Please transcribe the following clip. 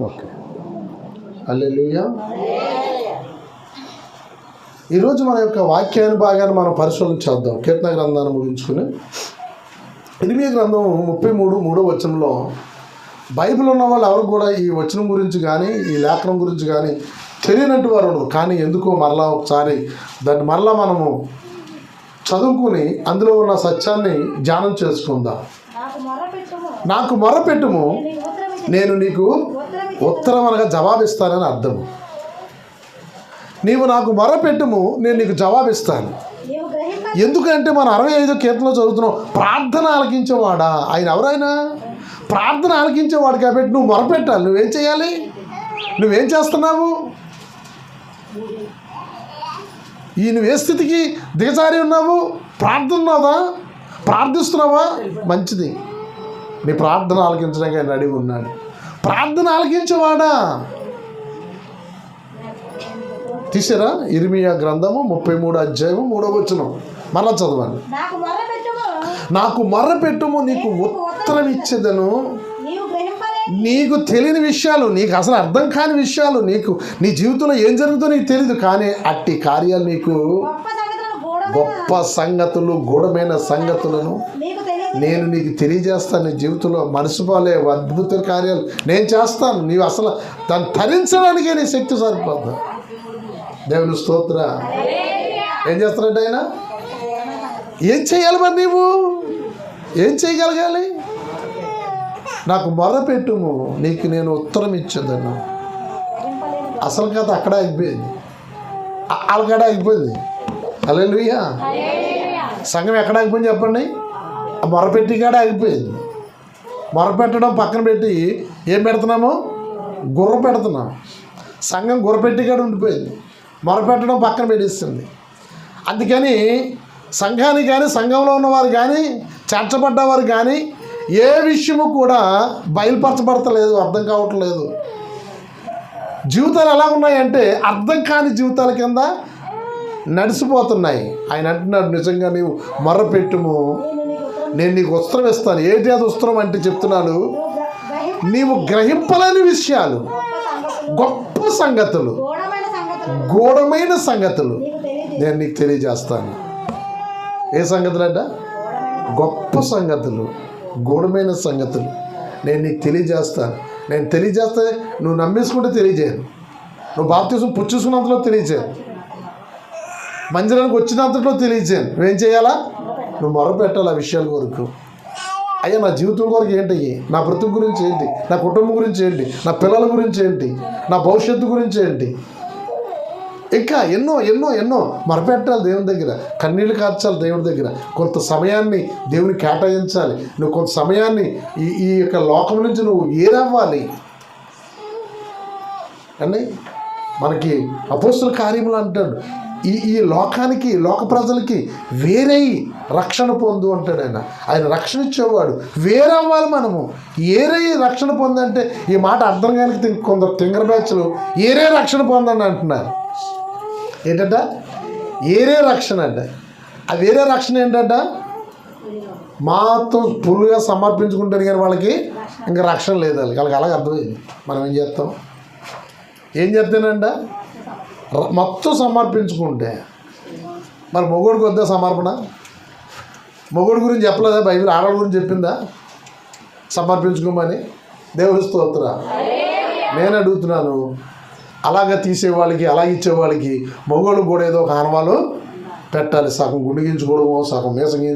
Okay. Hallelujah ఈరోజు మన యొక్క వాక్యాన్ని భాగాన్ని మనం పరిశీలన చేద్దాం. కీర్తన గ్రంథాన్ని ముగించుకుని. ఇరిమియ గ్రంథం ముప్పై మూడు మూడో వచనంలో బైబిల్ ఉన్న వాళ్ళు ఎవరు కూడా ఈ వచనం గురించి కానీ ఈ లేఖనం గురించి కానీ తెలియనట్టు వారు ఉండదు కానీ ఎందుకో మరలా ఒకసారి దాన్ని మరలా మనము చదువుకుని అందులో ఉన్న సత్యాన్ని ధ్యానం చేసుకుందాం. నాకు మొరపెట్టుము నేను నీకు ఉత్తరం అనగా జవాబిస్తానని అర్థం నీవు నాకు మొరపెట్టుము నేను నీకు జవాబిస్తాను. ఎందుకంటే మనం అరవై ఐదో కీర్తనలో చదువుతున్నాం ప్రార్థన ఆలకించేవాడా? ఆయన ఎవరైనా ప్రార్థన ఆలకించేవాడు కాబట్టి నువ్వు మొరపెట్టాలి. నువ్వేం చేయాలి? నువ్వేం చేస్తున్నావు? ఈ నువ్వు ఏ స్థితికి దిగజారి ఉన్నావు? ప్రార్థన ప్రార్థిస్తున్నావా? మంచిది. నీ ప్రార్థన ఆలకించడానికి ఆయన రెడీ ఉన్నాడు. ప్రార్థన ఆలకించేవాడా? తీసారా? ఇరిమియా గ్రంథము ముప్పై మూడు అధ్యాయము మూడో వచనం. మరలా చదవండి. నాకు మొర్ర పెట్టుము నాకు ఉత్తరం ఇచ్చేదను. నీకు తెలియని విషయాలు నీకు అసలు అర్థం కాని విషయాలు నీకు నీ జీవితంలో ఏం జరుగుతుందో నీకు తెలియదు కానీ అట్టి కార్యాలు నీకు గొప్ప సంగతులు గూఢమైన సంగతులను నేను నీకు తెలియజేస్తాను నీ జీవితంలో మనసుపోలే అద్భుత కార్యాలు నేను చేస్తాను. నీవు అసలు దాన్ని తరించడానికే నీ శక్తి సరిపోద్దు దేవుని స్తోత్ర. ఏం చేస్తాడంటే ఆయన? ఏం చేయాలి మరి నీవు? ఏం చేయగలగాలి? నాకు మొర్ర పెట్టుము నీకు నేను ఉత్తరం ఇచ్చేదను. గ్రహింపలేని అసలు కథ అక్కడ ఆగిపోయింది. ఆ- వాళ్ళకాడ ఆగిపోయింది. అలెలుయ్యా సంఘం ఎక్కడ ఆగిపోయింది చెప్పండి. ఆ మొరపెట్టి కాడ ఆగిపోయింది. మొరపెట్టడం పక్కన పెట్టి ఏం పెడుతున్నాము? గుర్ర పెడుతున్నాం. సంఘం గుర్రపెట్టి కాడ ఉండిపోయింది. మొరపెట్టడం పక్కన పెట్టేస్తుంది అందుకని సంఘానికి కానీ సంఘంలో ఉన్నవారు కానీ చేర్చబడ్డవారు కానీ ఏ విషయము కూడా బయలుపరచబడతలేదు అర్థం కావట్లేదు. జీవితాలు ఎలా ఉన్నాయంటే అర్థం కాని జీవితాల కింద నడిచిపోతున్నాయి ఆయన అంటున్నాడు నిజంగా నీవు మొర్రపెట్టుము నేను నీకు ఉత్తరం వస్త్రం ఇస్తాను. ఏంటి అది వస్త్రం అంటే చెప్తున్నాను? నీవు గ్రహింపలేని విషయాలు గొప్ప సంగతులు గొప్ప సంగతులు గూఢమైన సంగతులు నేను నీకు తెలియజేస్తాను. ఏ సంగతులు అంట గొప్ప సంగతులు గూఢమైన సంగతులు నేను నీకు తెలియజేస్తాను. నేను తెలియజేస్తే నువ్వు నమ్మేసుకుంటే తెలియజేయను. నువ్వు బాప్తీసం పుచ్చేసుకున్నంతలో తెలియజేయను. మందిరానికి వచ్చినంతలో తెలియజేయను. నువ్వేం చేయాలా? నువ్వు మొరపెట్టాలి ఆ విషయాల కొరకు. అయ్యా నా జీవితం కొరకు ఏంటి నా బ్రతుకు గురించి ఏంటి? నా కుటుంబం గురించి ఏంటి? నా పిల్లల గురించి ఏంటి? నా భవిష్యత్తు గురించి ఏంటి? ఇంకా ఎన్నో ఎన్నో ఎన్నో మరపెట్టాలి దేవుని దగ్గర. కన్నీళ్ళు కార్చాలి దేవుని దగ్గర. కొంత సమయాన్ని దేవుని కేటాయించాలి. నువ్వు కొంత సమయాన్ని ఈ ఈ యొక్క లోకం నుంచి నువ్వు ఏరవ్వాలి. అండి మనకి అపోస్తుల కార్యములు అంటాడు. ఈ ఈ లోకానికి లోక ప్రజలకి వేరే రక్షణ పొందు అంటాడు ఆయన. ఆయన రక్షణ ఇచ్చేవాడు. వేరవ్వాలి మనము. ఏరే రక్షణ పొందంటే ఈ మాట అర్థం కానీ కొందరు తింగర బ్యాచ్లు ఏరే రక్షణ పొందండి అంటున్నారు. ఏంటంట? ఏరే రక్షణ అంట. ఆ వేరే రక్షణ ఏంటంట? మాతో ఫుల్గా సమర్పించుకుంటారు కానీ వాళ్ళకి ఇంకా రక్షణ లేదు వాళ్ళకి. వాళ్ళకి అలాగే అర్థమైంది. మనం ఏం చేస్తాం? ఏం చేస్తానంట? మొత్తం సమర్పించుకుంటే. మరి మొగుడికి వద్దా సమర్పణ? మొగుడు గురించి చెప్పలేదా? బైబిల్ ఆడవాళ్ళ గురించి చెప్పిందా? సమర్పించుకోమని? దేవుడి స్తోత్ర. నేను అడుగుతున్నాను. అలాగ తీసేవాళ్ళకి అలా ఇచ్చేవాళ్ళకి మొగోళ్ళు కూడా ఏదో ఒక ఆనవాలు పెట్టాలి. సగం గుండెగించుకోవడమో సగం మీస